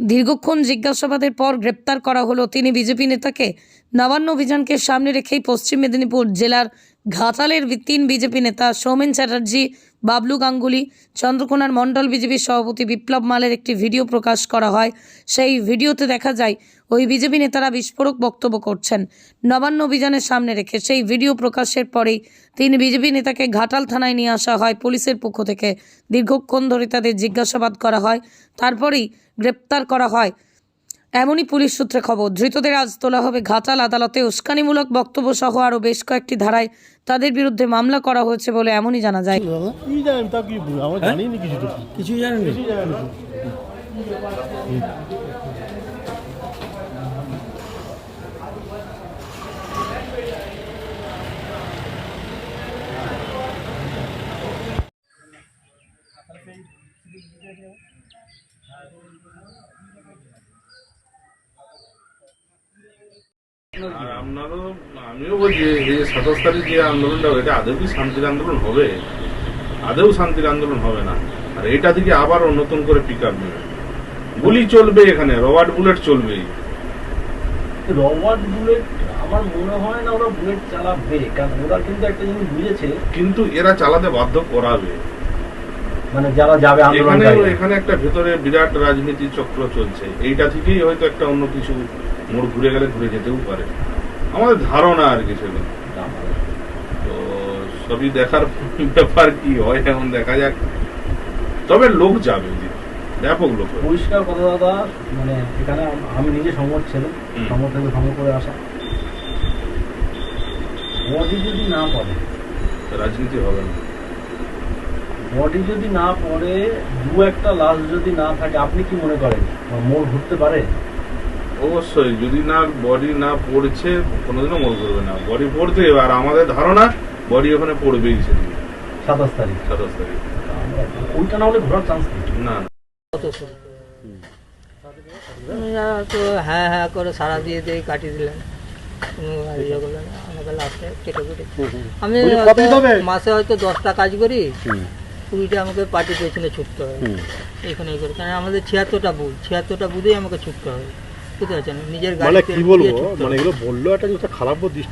দীর্ঘক্ষণ জিজ্ঞাসাবাদের পর গ্রেপ্তার করা হলো। তিনি বিজেপি নেতাকে নবান্ন অভিযানকে সামনে রেখেই পশ্চিম মেদিনীপুর জেলার ঘাটালের তিন বিজেপি নেতা সৌমেন চ্যাটার্জি, বাবলু গাঙ্গুলি, চন্দ্রকোনার মণ্ডল বিজেপির সভাপতি বিপ্লব মালের একটি ভিডিও প্রকাশ করা হয়। সেই ভিডিওতে দেখা যায়, ওই বিজেপি নেতারা বিস্ফোরক বক্তব্য করছেন। নবান্ন অভিযানের সামনে রেখে সেই ভিডিও প্রকাশের পরেই তিন বিজেপি নেতাকে ঘাটাল থানায় নিয়ে আসা হয়। পুলিশের পক্ষ থেকে দীর্ঘক্ষণ ধরে তাদের জিজ্ঞাসাবাদ করা হয়। তারপরেই গ্রেপ্তার করা হয়। এমনই পুলিশ সূত্রে খবর ধৃতদের আজ তোলা হবে ঘাটাল আদালতে। উস্কানিমূলক বক্তব্য সহ আরও বেশ কয়েকটি ধারায় তাদের বিরুদ্ধে মামলা করা হয়েছে বলে এমনই জানা যায়। কি জানেন তা কি আমরা জানি না কিছু কিছুই জানেন না? কিছুই জানি আর আপনারও আমিও বলছি যে সাতাশ তারিখ যে আন্দোলনটা এটা আদৌ কি শান্তির আন্দোলন হবে? আদৌ শান্তির আন্দোলন হবে না। আর এটা থেকে আবার নতুন করে পিক আপ নেবে। গুলি চলবে এখানে রবার্ট বুলেট রবার্ট বুলেট আমার মনে হয় না ওরা বুলেট চালাবে কারণ ওরা কিন্তু একটা জিনিস বুঝেছে। কিন্তু এরা চালাতে বাধ্য করাবে। মানে যারা যাবে আন্দোলন এখানে একটা ভেতরে বিরাট রাজনীতি চক্র চলছে। এইটা থেকেই হয়তো একটা অন্য কিছু মোড় ঘুরে গেলে ঘুরে যেতেও পারে। আমাদের ধারণা আর কি সেগুলো। তো সবই দেখার ব্যাপার কি হয় এখন দেখা যাক। তবে লোক যাবে ব্যাপক লোক পরিষ্কার কথা দাদা মানে এখানে আমি নিজে সমর ছেলে হুম। সমর থেকে সমর করে আসা। যদি না পড়ে রাজনীতি হবে না। বডি যদি না পড়ে দু একটা লাশ যদি না থাকে আপনি কি মনে করেন? মোড় ঘুরতে পারে? অবশ্যই যদি না বডি না পড়ছে কোনোদিনও মনে করবে না। বডি পড়তে। আর আমাদের ধারণা বডি ওখানে পড়বেই সেদিন। সাতাশ তারিখ। সাতাশ তারিখ। ওইটা না হলে ঘোরার চান্স না। তো হ্যাঁ হ্যাঁ করে সারা দিয়ে দিয়ে কাটিয়ে দিলেন। ইয়ে আমাকে লাস্টে কেটে কেটে। আমি? মাসে হয়তো দশটা কাজ করি। কুড়িটা আমাকে পার্টির পেছনে ছুটতে হবে। এখানে করে কারণ আমাদের ছিয়াত্তরটা বুধ ছিয়াত্তরটা বুধেই আমাকে ছুটতে হবে। বুঝতে পারছেন? নিজের মানে গাড়িতে কি বলব? মানে এগুলো বলল একটা খারাপ দৃষ্টি